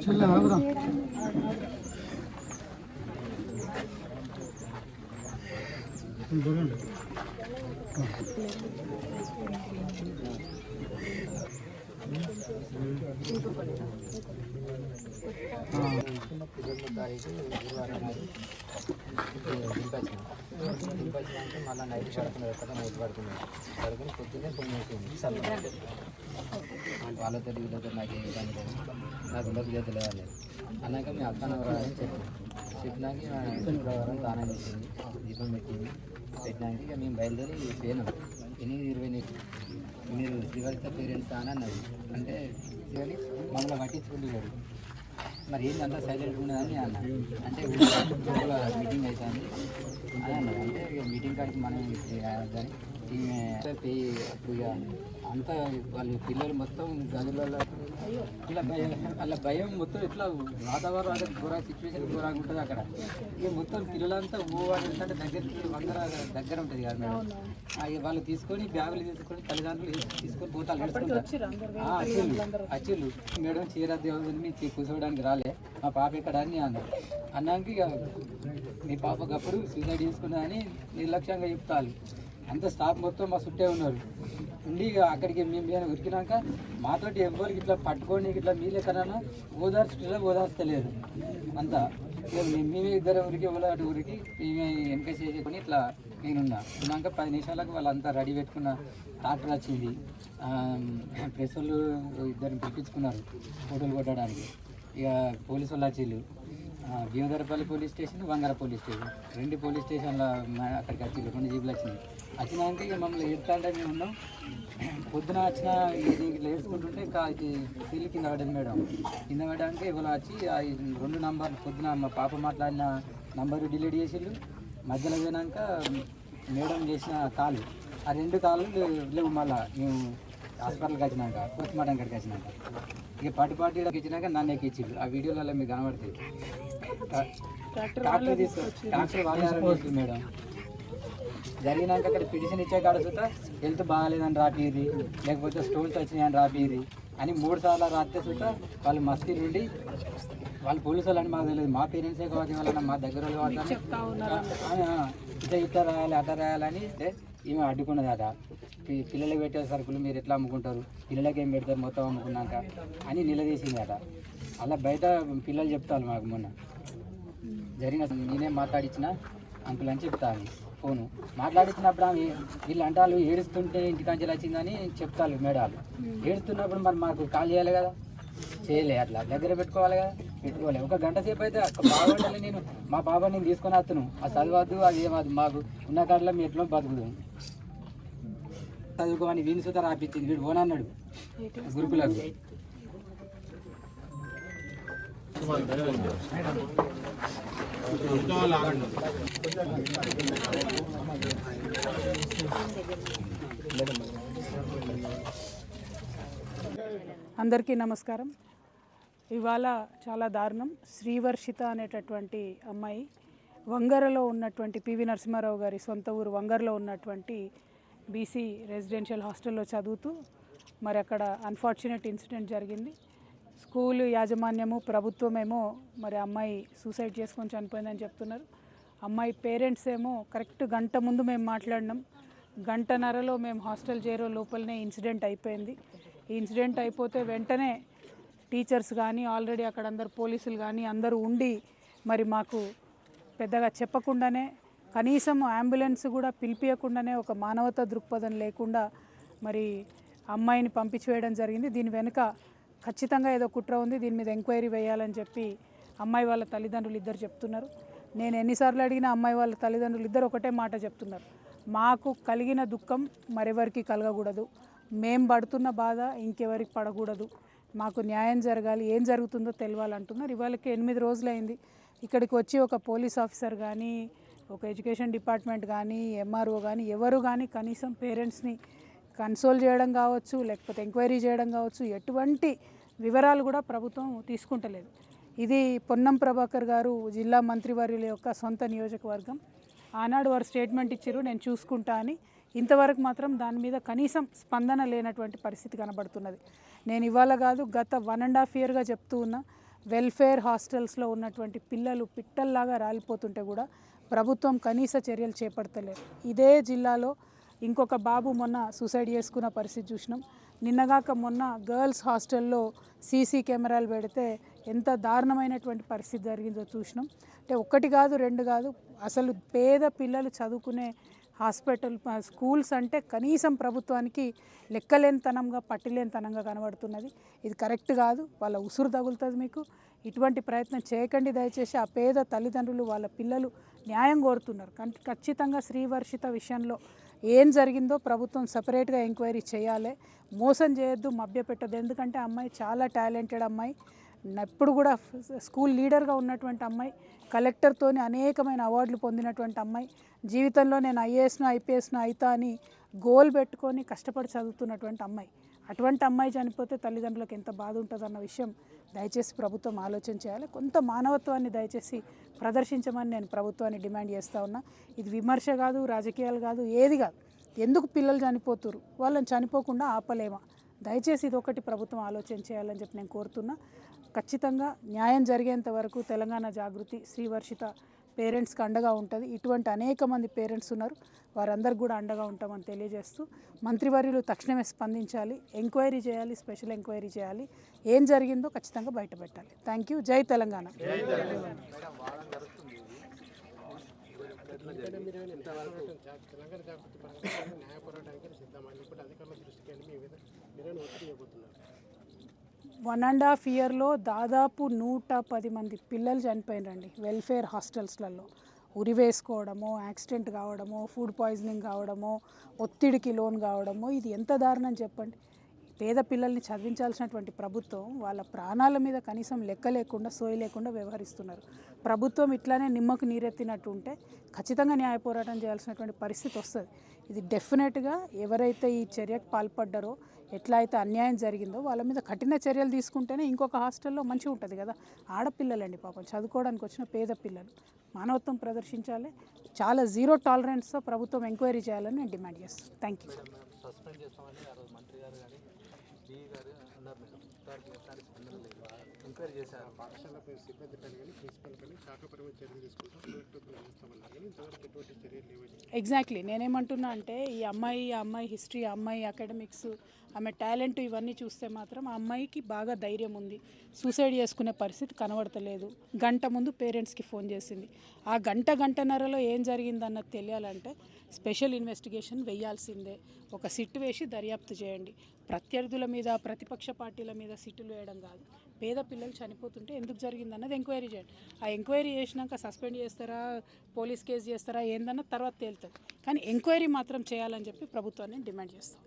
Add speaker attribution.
Speaker 1: 찰나
Speaker 2: 나보다 이거를 తారీఖు గురువారం నాడు మళ్ళీ నైట్ పడుకున్నారు కదా నైట్ పడుకున్నారు పడుకుని పొద్దున్నే ఫోన్ చేసింది వాళ్ళతో వీళ్ళతో నాకు ఏం కానీ లేదు నాకు ఉండదు లేదు లేదు అన్నాక మీ అక్కన అని చెప్పాను చెప్పినాక శుక్రవారం దానం చేసింది దీపం పెట్టింది. పెట్టినాక ఇక మేము బయలుదేరి పోయినాం ఎనిమిది ఇరవై నీకు మీరు శ్రీవరిత పేరెంట్స్ అని అన్నది. అంటే శ్రీవరి మమ్మల్ని పట్టించుకుంటున్నాడు. మరి ఏంటంతా సైలెంట్ ఉన్నదని అన్న. అంటే మీటింగ్ అవుతుంది అని అన్నది. అంటే ఇక మీటింగ్ కాడికి మనం కానీ ఈమె పే అంతా వాళ్ళు పిల్లలు మొత్తం గదులలో అలా భయం అలా భయం మొత్తం ఇట్లా వాతావరణం ఘోర సిచ్యువేషన్ ఘోరంగా ఉంటుంది అక్కడ. ఇక మొత్తం పిల్లలంతా ఓ అంటే దగ్గర వందర దగ్గర ఉంటుంది కదా మేడం. వాళ్ళు తీసుకొని బ్యాగులు తీసుకొని తల్లిదండ్రులు తీసుకొని పోతారు నడుచుకుంటారు అచ్చులు మేడం చీర దేవుని కూర్చోవడానికి రాలే. మా పాప ఇక్కడ అని అన్నారు. అన్నాక ఇక మీ పాపకు అప్పుడు సూసైడ్ చేసుకున్నా అని నిర్లక్ష్యంగా చెప్తారు. అంత స్టాఫ్ మొత్తం మా చుట్టే ఉన్నారు. ఉండి ఇక అక్కడికి మేము మేము ఉరికినాక మాతోటి ఎవ్వరికి ఇట్లా పట్టుకొని ఇట్లా మీ లెక్కన ఓదార్చుకుంటే ఓదార్చలేదు. అంతా. ఇక మేమే ఇద్దరు ఉరికి ఎవరో అటు ఉరికి మేమే వెనక చేసుకొని ఇట్లా నేనున్నా. ఉన్నాక పది నిమిషాలకు వాళ్ళంతా రెడీ పెట్టుకున్న ట్రాక్టర్ వచ్చింది. ప్రెస్ వాళ్ళు ఇద్దరిని పిలిపించుకున్నారు ఫోటోలు కొట్టడానికి. ఇక పోలీసు వాళ్ళు వచ్చిళ్ళు. Bhimadharapalli police station Vangara police station. రెండు పోలీస్ స్టేషన్ల అక్కడికి వచ్చి రెండు జీబులు వచ్చినాయి. వచ్చినాక ఇక మమ్మల్ని ఎడుతుంటే మేము ఉన్నాం. పొద్దున వచ్చిన ఇది ఇట్లా ఇంకా ఇది పిల్లి కింద పడింది మేడం. కింద పడడానికి ఇవాళ వచ్చి రెండు నంబర్ పొద్దున మా పాప మాట్లాడిన నంబరు డిలీట్ చేసిళ్ళు మధ్యలో పోయినాక మేడం చేసిన కాలు ఆ రెండు కాళ్ళు లేవు మళ్ళా. మేము హాస్పిటల్కి వచ్చినాక పోస్ట్ మార్టం ఇక్కడికి వచ్చినాక. ఇక పాటి పాటి వచ్చినాక నన్ను ఎక్కించిండు ఆ వీడియోలలో మీకు కనబడుతుంది వాళ్ళే మేడం. జరిగినాక అక్కడ పిటిషన్ ఇచ్చే కాడ చూత హెల్త్ బాగాలేదని రాపిది లేకపోతే స్టోన్స్ వచ్చినాయని రాపిది అని మూడు సార్లు రాస్తే చూత వాళ్ళు మస్తీ నుండి వాళ్ళు పోలీసు వాళ్ళని మాకు తెలియదు. మా పేరెంట్సే కావచ్చు వాళ్ళని మా దగ్గర వాళ్ళు ఇట్లా ఇట్లా రాయాలి అట్లా రాయాలని ఈమె అడ్డుకున్నది అట పిల్లలకి పెట్టే సరుకులు మీరు ఎట్లా అమ్ముకుంటారు? పిల్లలకి ఏం పెడతారు మొత్తం అమ్ముకున్నాక? అని నిలదీసింది అట అలా బయట పిల్లలు చెప్తారు మాకు మొన్న. జరిగిన నేనే మాట్లాడించిన అంకుల్ అని చెప్తాను ఫోను. మాట్లాడించినప్పుడు ఆమె వీళ్ళు అంటారు ఏడుస్తుంటే ఇంటికాంచెలు వచ్చిందని చెప్తారు మేడాలు ఏడుస్తున్నప్పుడు మరి మాకు కాల్ చేయాలి కదా? చేయలే అట్లా. దగ్గర పెట్టుకోవాలి కదా? పెట్టుకోలే. ఒక గంట సేపు అయితే బాగుండాలి నేను మా బాబాని నేను తీసుకొని వస్తాను ఆ చదవద్దు అది ఏమద్దు. మాకు ఉన్న కాడలో మీ ఎట్లా బతుకుదు. చదువుకోమని వీని సుతా రాపించింది వీడు ఓనన్నాడు. గురుకులకు.
Speaker 3: అందరికీ నమస్కారం. ఇవాళ చాలా దారుణం. శ్రీవర్షిత అనేటటువంటి అమ్మాయి వంగరలో ఉన్నటువంటి పివి నరసింహారావు గారి సొంత ఊరు వంగరలో ఉన్నటువంటి బీసీ రెసిడెన్షియల్ హాస్టల్లో చదువుతూ మరి అక్కడ అన్ఫార్చునేట్ ఇన్సిడెంట్ జరిగింది. స్కూల్ యాజమాన్యము ప్రభుత్వమేమో మరి అమ్మాయి సూసైడ్ చేసుకొని చనిపోయిందని చెప్తున్నారు. అమ్మాయి పేరెంట్స్ ఏమో కరెక్ట్ గంట ముందు మేము మాట్లాడినాం. గంటన్నరలో మేము హాస్టల్ చేరే లోపలనే ఇన్సిడెంట్ అయిపోయింది. ఈ ఇన్సిడెంట్ అయిపోతే వెంటనే టీచర్స్ కానీ ఆల్రెడీ అక్కడ అందరు పోలీసులు కానీ అందరూ ఉండి మరి మాకు పెద్దగా చెప్పకుండానే కనీసం అంబులెన్స్ కూడా పిలిపియకుండానే ఒక మానవతా దృక్పథం లేకుండా మరి అమ్మాయిని పంపించివేయడం జరిగింది. దీని వెనుక ఖచ్చితంగా ఏదో కుట్ర ఉంది దీని మీద ఎంక్వైరీ వేయాలని చెప్పి అమ్మాయి వాళ్ళ తల్లిదండ్రులు ఇద్దరు చెప్తున్నారు. నేను ఎన్నిసార్లు అడిగినా అమ్మాయి వాళ్ళ తల్లిదండ్రులు ఇద్దరు ఒకటే మాట చెప్తున్నారు. మాకు కలిగిన దుఃఖం మరెవరికి కలగకూడదు. మేం పడుతున్న బాధ ఇంకెవరికి పడకూడదు. మాకు న్యాయం జరగాలి ఏం జరుగుతుందో తెలియాలంటున్నారు ఇవాళకి ఎనిమిది రోజులైంది. ఇక్కడికి వచ్చి ఒక పోలీస్ ఆఫీసర్ కానీ ఒక ఎడ్యుకేషన్ డిపార్ట్మెంట్ కానీ ఎంఆర్ఓ కానీ ఎవరు కానీ కనీసం పేరెంట్స్ని కన్సోల్ చేయడం కావచ్చు లేకపోతే ఎంక్వైరీ చేయడం కావచ్చు ఎటువంటి వివరాలు కూడా ప్రభుత్వం తీసుకుంటలేదు. ఇది పొన్నం ప్రభాకర్ గారు జిల్లా మంత్రివర్యుల యొక్క సొంత నియోజకవర్గం. ఆనాడు వారు స్టేట్మెంట్ ఇచ్చారు నేను చూసుకుంటా అని. ఇంతవరకు మాత్రం దాని మీద కనీసం స్పందన లేనటువంటి పరిస్థితి కనబడుతున్నది. నేను ఇవాళ కాదు గత వన్ అండ్ హాఫ్ ఇయర్గా చెప్తూ ఉన్నా వెల్ఫేర్ హాస్టల్స్లో ఉన్నటువంటి పిల్లలు పిట్టల్లాగా రాలిపోతుంటే కూడా ప్రభుత్వం కనీస చర్యలు చేపడతలేదు. ఇదే జిల్లాలో ఇంకొక బాబు మొన్న సూసైడ్ చేసుకున్న పరిస్థితి చూసినాం. నిన్నగాక మొన్న గర్ల్స్ హాస్టల్లో సీసీ కెమెరాలు పెడితే ఎంత దారుణమైనటువంటి పరిస్థితి జరిగిందో చూసినాం. అంటే ఒకటి కాదు రెండు కాదు అసలు పేద పిల్లలు చదువుకునే హాస్పిటల్ స్కూల్స్ అంటే కనీసం ప్రభుత్వానికి లెక్కలేనితనంగా పట్టిలేనితనంగా కనబడుతున్నది. ఇది కరెక్ట్ కాదు వాళ్ళ ఉసురు తగులుతుంది మీకు. ఇటువంటి ప్రయత్నం చేయకండి దయచేసి. ఆ పేద తల్లిదండ్రులు వాళ్ళ పిల్లలు న్యాయం కోరుతున్నారు. కానీ ఖచ్చితంగా శ్రీవర్షిత విషయంలో ఏం జరిగిందో ప్రభుత్వం సపరేట్గా ఎంక్వైరీ చేయాలి. మోసం చేయొద్దు మభ్యపెట్టద్దు. ఎందుకంటే అమ్మాయి చాలా టాలెంటెడ్ అమ్మాయి. ఎప్పుడు కూడా స్కూల్ లీడర్గా ఉన్నటువంటి అమ్మాయి. కలెక్టర్తో అనేకమైన అవార్డులు పొందినటువంటి అమ్మాయి. జీవితంలో నేను ఐఏఎస్ను ఐపీఎస్ను అయితా అని గోల్ పెట్టుకొని కష్టపడి చదువుతున్నటువంటి అమ్మాయి. అటువంటి అమ్మాయి చనిపోతే తల్లిదండ్రులకు ఎంత బాధ ఉంటుందన్న విషయం దయచేసి ప్రభుత్వం ఆలోచన చేయాలి. కొంత మానవత్వాన్ని దయచేసి ప్రదర్శించమని నేను ప్రభుత్వాన్ని డిమాండ్ చేస్తూ ఉన్నా. ఇది విమర్శ కాదు రాజకీయాలు కాదు ఏది కాదు. ఎందుకు పిల్లలు చనిపోతురు వాళ్ళని చనిపోకుండా ఆపలేమా? దయచేసి ఇది ఒకటి ప్రభుత్వం ఆలోచన చేయాలని చెప్పి నేను కోరుతున్నా. ఖచ్చితంగా న్యాయం జరిగేంత వరకు తెలంగాణ జాగృతి శ్రీవర్షిత పేరెంట్స్కి అండగా ఉంటుంది. ఇటువంటి అనేక మంది పేరెంట్స్ ఉన్నారు. వారందరికి కూడా అండగా ఉంటామని తెలియజేస్తూ మంత్రివర్యులు తక్షణమే స్పందించాలి. ఎంక్వైరీ చేయాలి స్పెషల్ ఎంక్వైరీ చేయాలి. ఏం జరిగిందో ఖచ్చితంగా బయటపెట్టాలి థ్యాంక్ యూ. జై Telangana.
Speaker 1: Telangana.
Speaker 3: One and half ఇయర్లో దాదాపు నూట పది మంది పిల్లలు చనిపోయినారండి. వెల్ఫేర్ హాస్టల్స్లలో. ఉరి వేసుకోవడము యాక్సిడెంట్ కావడము ఫుడ్ పాయిజనింగ్ కావడము ఒత్తిడికి లోన్ కావడము ఇది ఎంత దారుణం చెప్పండి. పేద పిల్లల్ని చదివించాల్సినటువంటి ప్రభుత్వం వాళ్ళ ప్రాణాల మీద కనీసం లెక్క లేకుండా సోయి లేకుండా వ్యవహరిస్తున్నారు. ప్రభుత్వం ఇట్లానే నిమ్మకు నీరెత్తినట్టు ఉంటే ఖచ్చితంగా న్యాయ పోరాటం చేయాల్సినటువంటి పరిస్థితి వస్తుంది. ఇది డెఫినెట్గా ఎవరైతే ఈ చర్యకు పాల్పడ్డారో ఎట్లా అయితే అన్యాయం జరిగిందో వాళ్ళ మీద కఠిన చర్యలు తీసుకుంటేనే ఇంకొక హాస్టల్లో మంచిగా ఉంటుంది కదా. ఆడపిల్లలండి పాపం చదువుకోవడానికి వచ్చిన పేద పిల్లలు. మానవత్వం ప్రదర్శించాలి. చాలా జీరో టాలరెన్స్తో ప్రభుత్వం ఎంక్వైరీ చేయాలని నేను డిమాండ్ చేస్తాను థ్యాంక్ యూ
Speaker 2: సస్పెండ్ చేస్తామని ఆ రోజు మంత్రి గారు కానీ డిఈ ఎంక్వైరీ చేశారు.
Speaker 1: పాఠశాలపై సిబ్బంది పైన కానీ ప్రిన్సిపల్ కానీ శాఖపరమైన చర్యలు తీసుకుంటాం. ప్రభుత్వం చేస్తామన్నారు కానీ ఇంతవరకు ఎటువంటి చర్యలు లేవు
Speaker 3: ఎగ్జాక్ట్లీ నేనేమంటున్నా అంటే ఈ అమ్మాయి ఆ అమ్మాయి హిస్టరీ ఆ అమ్మాయి అకాడమిక్స్ ఆమె టాలెంట్ ఇవన్నీ చూస్తే మాత్రం ఆ అమ్మాయికి బాగా ధైర్యం ఉంది. సూసైడ్ చేసుకునే పరిస్థితి కనబడతలేదు. గంట ముందు పేరెంట్స్కి ఫోన్ చేసింది. ఆ గంట గంటన్నరలో ఏం జరిగిందన్నది తెలియాలంటే స్పెషల్ ఇన్వెస్టిగేషన్ వేయాల్సిందే. ఒక సిట్ వేసి దర్యాప్తు చేయండి. ప్రత్యర్థుల మీద ప్రతిపక్ష పార్టీల మీద సిట్టులు వేయడం కాదు. పేద పిల్లలు చనిపోతుంటే ఎందుకు జరిగిందన్నది ఎంక్వైరీ చేయండి. ఆ ఎంక్వైరీ చేసినాక సస్పెండ్ చేస్తారా? పోలీస్ కేసు చేస్తారా? ఏందన్న తర్వాత తేలుతుంది. కానీ ఎంక్వైరీ మాత్రం చేయాలని చెప్పి ప్రభుత్వాన్ని డిమాండ్ చేస్తాం.